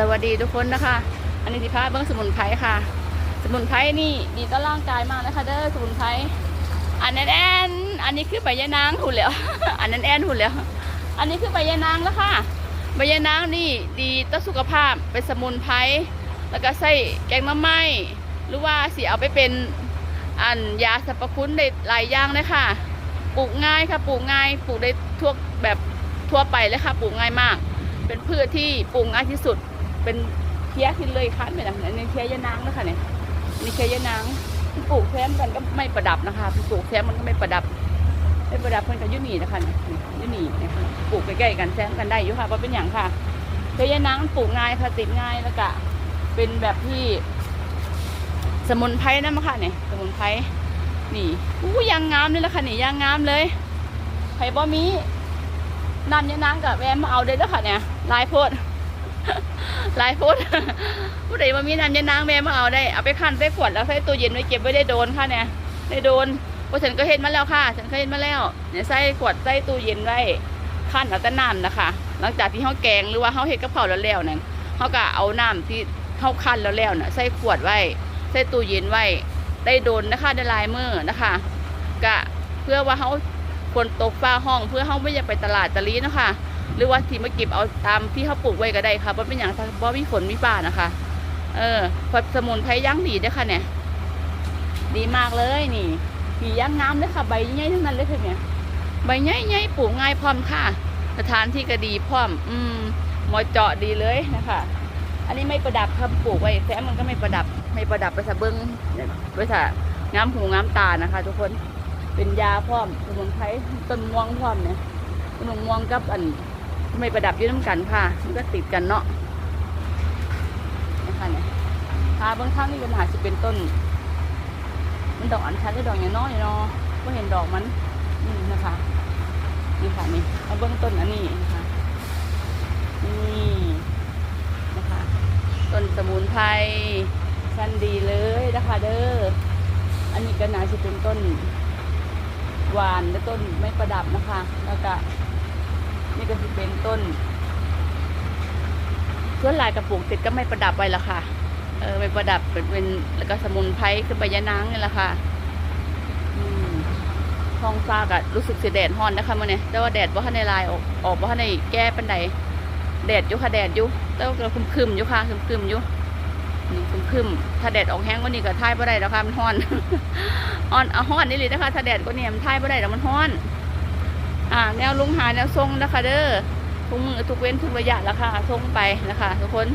สวัสดีทุกคนนะคะ อันนี้สิพาเบิ้องสมุนไพรค่ะ สมุนไพรนี่ดีต่อร่างกายมากนะคะ เด้อสมุนไพรอันนั้นแอนอันนี้คือใบยะนางหุ่นแล้ว อันนั้นแอนหุ่นแล้ว อันนี้คือใบยะนางแล้วค่ะ ใบยะนางนี่ดีต่อสุขภาพเป็นสมุนไพรแล้วก็ใส่แกงมะไม้หรือว่าสิเอาไปเป็นอันยาสรรพคุณได้หลายอย่างเลยค่ะ ปลูกง่ายค่ะ ปลูกง่ายปลูกได้ทั่วแบบทั่วไปเลยค่ะ ปลูกง่ายมาก เป็นพืชที่ปลูกง่ายที่สุด เป็นเคี้ยที่เลยคั้นไปนะนี่เคี้ยยะนางนะคะเนี่ยนี่เคี้ยยะนางปลูกแซมกันก็ไม่ประดับนะคะปลูกแซมมันก็ไม่ประดับ ไม่ประดับเพิ่อนกับยุนีนะคะเนี่ยยุนีนะคะปลูกใกล้ๆกันแซมกันได้อยู่ค่ะเพราะเป็นอย่างค่ะเคี้ยยะนางปลูกง่ายค่ะติดง่ายแล้วก็เป็นแบบที่ สมุนไพรนั่นมาค่ะเนี่ยสมุนไพรนี่อู้ยางงามเลยละค่ะนี่ยางงามเลยไผ่บ่มีน้ำยานางกับแวมมาเอาเลยแล้วค่ะเนี่ยลายโพด ลายโพดผู้ใดมามีน้ำยานางแวมมาเอาได้เอาไปคั่นใส่ขวดแล้วใส่ตู้เย็นไว้เก็บไว้ได้โดนค่ะเนี่ยได้โดนเพราะฉันก็เห็นมาแล้วค่ะ ฉันเคยเห็นมาแล้วเนี่ยใส่ขวดใส่ตู้เย็นไว้คั่นเอาแต่น้ำนะคะ หลังจากที่เขาแกงหรือว่าเขาเห็ดกระเพราแล้วแล้วนั่นเขาก็เอาน้ำที่เขาคั่นแล้วแล้วน่ะใส่ขวดไว้ใส่ตู้เย็นไว้ได้โดนนะคะได้ลายมือนะคะกะเพื่อว่าเขาควรตกฟ้าห้องเพื่อเขาไม่อยากไปตลาดตะลีนะคะ หรือว่าที่มาเก็บเอาตามที่เขาปลูกไว้ก็ได้ค่ะเพราะเป็นอย่างบ่มีฝนมีฟ้านะคะ เออพอสมุนไพรย่างดีด้วยค่ะเนี่ยดีมากเลยนี่ผีย่างงามเลยค่ะ ใบใหญ่ทั้งนั้นเลยค่ะเนี่ยใบใหญ่ๆปลูกง่ายพร้อมค่ะสถานที่ก็ดีพร้อม อืมหมอเจาะดีเลยนะคะ อันนี้ไม่ประดับครับปลูกไว้แซมมันก็ไม่ประดับ ไม่ประดับไปสะเบิ้งไปสะงามหูงามตานะคะ ทุกคนเป็นยาพร้อมสมุนไพรต้นม่วงพร้อมเนี่ยต้นม่วงกับอัน ไม่ประดับยืดน้ำกันค่ะ มันก็ติดกันเนาะนะคะเนี่ยทาเบื้องข้างนี่ป็นหาสิเป็นต้น มันดอกอัญชันหรือดอกอย่างน้อยเนาะก็เห็นดอกมันนี่นะคะ นี่ค่ะนี่เอาเบื้องต้นอันนี้นะคะนี่นะคะต้นสมุนไพรชั้นดีเลยนะคะเด้ออันนี้ก็น่าจะเป็นต้นหวานและต้นไม่ประดับนะคะ แล้วก็ ต้นส่วนลายกระปุกติดก็ไม่ประดับไว้ละค่ะ เออไม่ประดับเป็นแล้วก็สมุนไพรคือใบยะนางนี่แหละค่ะอืมท้องฟ้าก็รู้สึกเสียแดดฮ้อนนะคะมื่อนี้แต่ว่าแดดว่าข้างในลายออกออกว่าข้างในแก้ปันใดแดดอยู่ค่ะแดดอยู่แล้วก็ครึมๆอยู่ค่ะครึมๆอยู่นี่ครึมๆถ้าแดดออกแห้งก็นี่ก็ท่ายบ่ได้แล้วค่ะมันฮ้อนอ่อนเอาฮ้อนนี่เลยนะคะถ้าแดดก็เนี่ยมันท่ายบ่ได้แล้วมันฮ้อน อ่า แนวลุงหาแนวทรงนะคะเด้อ ทุกมือทุกเว้นทุกระยะแล้วค่ะส่งไปนะคะทุกคน